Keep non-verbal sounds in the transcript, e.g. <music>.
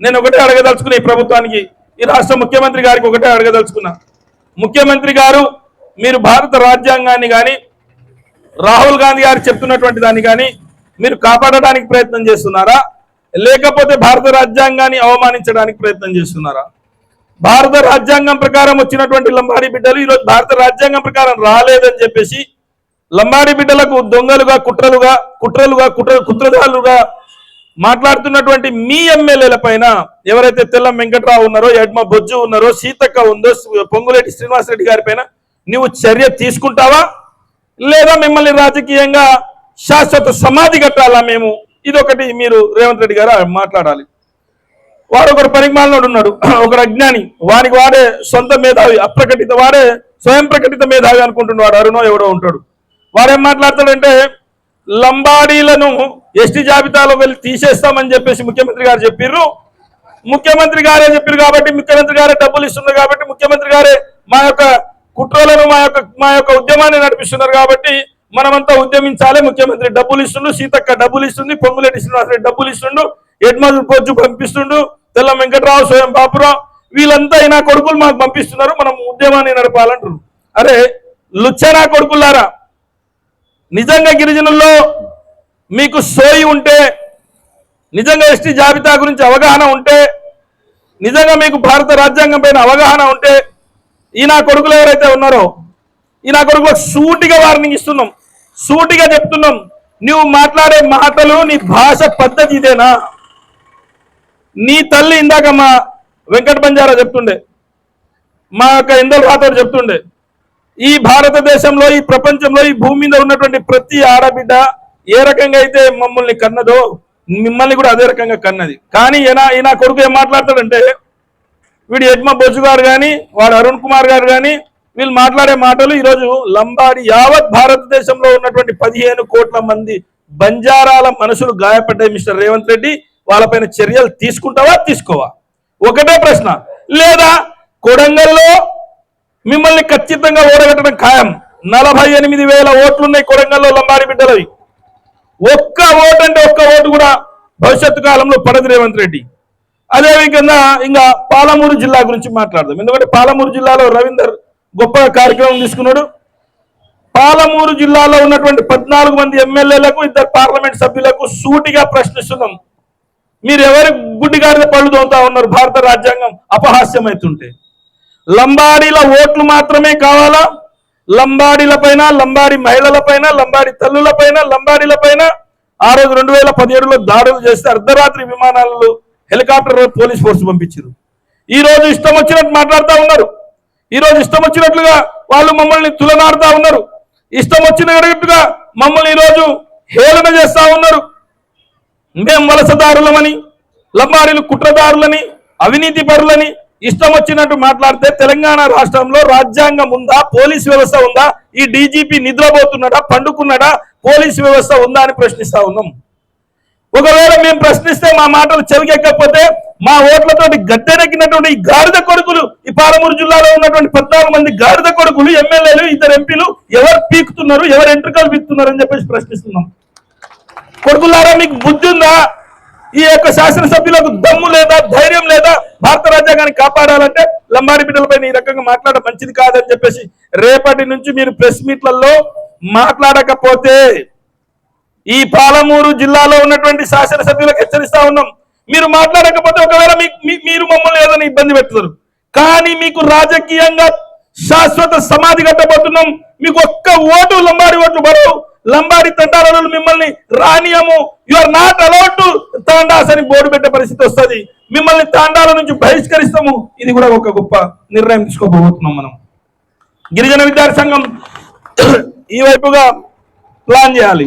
నేను ఒకటే అడగదలుచుకున్నా ఈ ప్రభుత్వానికి. ఈ రాష్ట్ర ముఖ్యమంత్రి గారికి ఒకటే అడగదలుచుకున్నా. ముఖ్యమంత్రి గారు మీరు భారత రాజ్యాంగాన్ని కానీ రాహుల్ గాంధీ గారు చెప్తున్నటువంటి దాన్ని కానీ మీరు కాపాడడానికి ప్రయత్నం చేస్తున్నారా? లేకపోతే భారత రాజ్యాంగాన్ని అవమానించడానికి ప్రయత్నం చేస్తున్నారా? భారత రాజ్యాంగం ప్రకారం వచ్చినటువంటి లంబాడి బిడ్డలు ఈరోజు భారత రాజ్యాంగం ప్రకారం రాలేదని చెప్పేసి లంబాడి బిడ్డలకు దొంగలుగా కుట్రలుగా కుట్రలుగా కుట్ర కుట్రదారులుగా మాట్లాడుతున్నటువంటి మీ ఎమ్మెల్యేల పైన ఎవరైతే తెల్లం వెంకట్రావు ఉన్నారో ఎడ్మ బొజ్జు ఉన్నారో సీతక్క ఉందో పొంగులేటి శ్రీనివాసరెడ్డి గారి పైన నువ్వు చర్య తీసుకుంటావా? లేదా మిమ్మల్ని రాజకీయంగా శాశ్వత సమాధి కట్టాలా మేము? ఇదొకటి మీరు రేవంత్ రెడ్డి గారు మాట్లాడాలి. వాడు ఒకరు పరిమాణంలో ఉన్నాడు <clears throat> ఒకరు అజ్ఞాని. వానికి వాడే సొంత మేధావి అప్రకటిత వాడే స్వయం ప్రకటిత మేధావి అనుకుంటున్నాడు అరుణో ఎవడో ఉంటాడు. వాడేం మాట్లాడతాడంటే లంబాడీలను ఎస్టీ జాబితాలో వెళ్ళి తీసేస్తామని చెప్పేసి ముఖ్యమంత్రి గారు చెప్పిర్రు. ముఖ్యమంత్రి గారే చెప్పారు కాబట్టి ముఖ్యమంత్రి గారే డబ్బులు ఇస్తున్నారు కాబట్టి ముఖ్యమంత్రి గారే మా యొక్క కుట్రలను మా యొక్క మా యొక్క ఉద్యమాన్ని నడిపిస్తున్నారు కాబట్టి మనమంతా ఉద్యమించాలి. ముఖ్యమంత్రి డబ్బులు ఇస్తుండు సీతక్క డబ్బులు ఇస్తుంది పొంగులేటి శ్రీనివాసరెడ్డి డబ్బులు ఇస్తుండు ఎడ్మల్ పొజ్జు పంపిస్తుండు తెల్ల వెంకట్రావు స్వయం బాపురావు వీళ్ళంతా నా కొడుకులు మాకు పంపిస్తున్నారు. మనం ఉద్యమాన్ని నడపాలంటారు అరే లుచ్చనా కొడుకులారా? నిజంగా గిరిజనుల్లో మీకు సోయి ఉంటే నిజంగా ఎస్టీ జాబితా గురించి అవగాహన ఉంటే నిజంగా మీకు భారత రాజ్యాంగం పైన అవగాహన ఉంటే ఈ నా కొడుకులు ఎవరైతే ఉన్నారో ఈ నా కొడుకులకు సూటిగా వార్నింగ్ ఇస్తున్నాం. సూటిగా చెప్తున్నాం. నువ్వు మాట్లాడే మాటలు నీ భాష పద్ధతి ఇదేనా? నీ తల్లి ఇందాక మా వెంకట బంజారా చెప్తుండే. మా యొక్క ఇందల్ రాథోడ్ చెప్తుండే. ఈ భారతదేశంలో ఈ ప్రపంచంలో ఈ భూమి మీద ఉన్నటువంటి ప్రతి ఆడబిడ్డ ఏ రకంగా అయితే మమ్మల్ని కన్నదో మిమ్మల్ని కూడా అదే రకంగా కన్నది. కానీ ఈయన ఈయన కొడుకు ఏం మాట్లాడతాడంటే వీడు యజ్మ బొజ్జు గారు కానీ వాడు అరుణ్ కుమార్ గారు కానీ వీళ్ళు మాట్లాడే మాటలు ఈరోజు లంబాడి యావత్ భారతదేశంలో ఉన్నటువంటి పదిహేను కోట్ల మంది బంజారాల మనసులు గాయపడ్డాయి మిస్టర్ రేవంత్ రెడ్డి. వాళ్ళపైన చర్యలు తీసుకుంటావా తీసుకోవా? ఒకటే ప్రశ్న. లేదా కొడంగల్లో మిమ్మల్ని ఖచ్చితంగా ఓడగట్టడం ఖాయం. నలభై ఎనిమిది వేల ఓట్లున్నాయి కొడంగల్లో లంబాడి బిడ్డలవి. ఒక్క ఓటు అంటే ఒక్క ఓటు కూడా భవిష్యత్తు కాలంలో పడదు రేవంత్ రెడ్డి. అదేవిధంగా ఇంకా పాలమూరు జిల్లా గురించి మాట్లాడదాం. ఎందుకంటే పాలమూరు జిల్లాలో రవీందర్ గొప్ప కార్యక్రమం తీసుకున్నాడు. పాలమూరు జిల్లాలో ఉన్నటువంటి పద్నాలుగు మంది ఎమ్మెల్యేలకు ఇద్దరు పార్లమెంట్ సభ్యులకు సూటిగా ప్రశ్నిస్తున్నాం. మీరు ఎవరి గుడ్డిగారిన పళ్ళు తోముతా ఉన్నారు? భారత రాజ్యాంగం అపహాస్యమవుతుంటే. లంబాడీల ఓట్లు మాత్రమే కావాలా? లంబాడీల పైన లంబాడి మహిళల పైన లంబాడి తల్లుల పైన లంబాడీల పైన ఆ రోజు రెండు వేల పదిహేడులో దాడులు చేస్తే అర్ధరాత్రి విమానాలలో హెలికాప్టర్ పోలీస్ ఫోర్స్ పంపించారు. ఈ రోజు ఇష్టం వచ్చినట్టు మాట్లాడుతూ ఉన్నారు. ఈ రోజు ఇష్టం వచ్చినట్లుగా వాళ్ళు మమ్మల్ని తులనాడుతూ ఉన్నారు. ఇష్టం వచ్చినట్టుగా మమ్మల్ని ఈరోజు హేళన చేస్తూ ఉన్నారు. మేము వలసదారులమని లంబాడీలు కుట్రదారులని అవినీతి పరులని ఇష్టం వచ్చినట్టు మాట్లాడితే తెలంగాణ రాష్ట్రంలో రాజ్యాంగం ఉందా? పోలీస్ వ్యవస్థ ఉందా? ఈ డీజీపీ నిద్రపోతున్నాడా? పండుకున్నాడా? పోలీస్ వ్యవస్థ ఉందా అని ప్రశ్నిస్తా ఉన్నాం. ఒకవేళ మేము ప్రశ్నిస్తే మా మాటలు చెవికెక్కకపోతే మా ఓట్లతోటి గట్టెరెక్కినటువంటి ఈ గాడిద కొడుకులు ఈ పాలమూరు జిల్లాలో ఉన్నటువంటి పద్నాలుగు మంది గాడిద కొడుకులు ఎమ్మెల్యేలు ఇద్దరు ఎంపీలు ఎవరు పీకుతున్నారు ఎవరు ఎంట్రికలు పీకుతున్నారు అని చెప్పేసి ప్రశ్నిస్తున్నాం. కొడుకులారా మీకు బుద్ధి ఉందా? ఈ యొక్క శాసనసభ్యులకు దమ్ము లేదా ధైర్యం రాజ్యాంగాన్ని కాపాడాలంటే లంబాడి బిడ్డలపై ఈ రకంగా మాట్లాడడం మంచిది కాదని చెప్పేసి రేపటి నుంచి మీరు ప్రెస్ మీట్లలో మాట్లాడకపోతే ఈ పాలమూరు జిల్లాలో ఉన్నటువంటి శాసనసభ్యులకు హెచ్చరిస్తా ఉన్నాం. మీరు మాట్లాడకపోతే ఒకవేళ మీ- మీరు మమ్మల్ని ఏదైనా ఇబ్బంది పెడతారు. కానీ మీకు రాజకీయంగా శాశ్వత సమాధి కట్టబోతున్నాం. మీకు ఒక్క ఓటు లంబాడి ఓట్లు బరువు లంబాడి తండాలలో మిమ్మల్ని రానియము. You are not allowed to tandas అని బోర్డు పెట్టే పరిస్థితి వస్తుంది. మిమ్మల్ని తాండాల నుంచి బహిష్కరిస్తాము. ఇది కూడా ఒక గొప్ప నిర్ణయం తీసుకోబోతున్నాం మనం. గిరిజన విద్యార్థి సంఘం ఈ వైపుగా ప్లాన్ చేయాలి.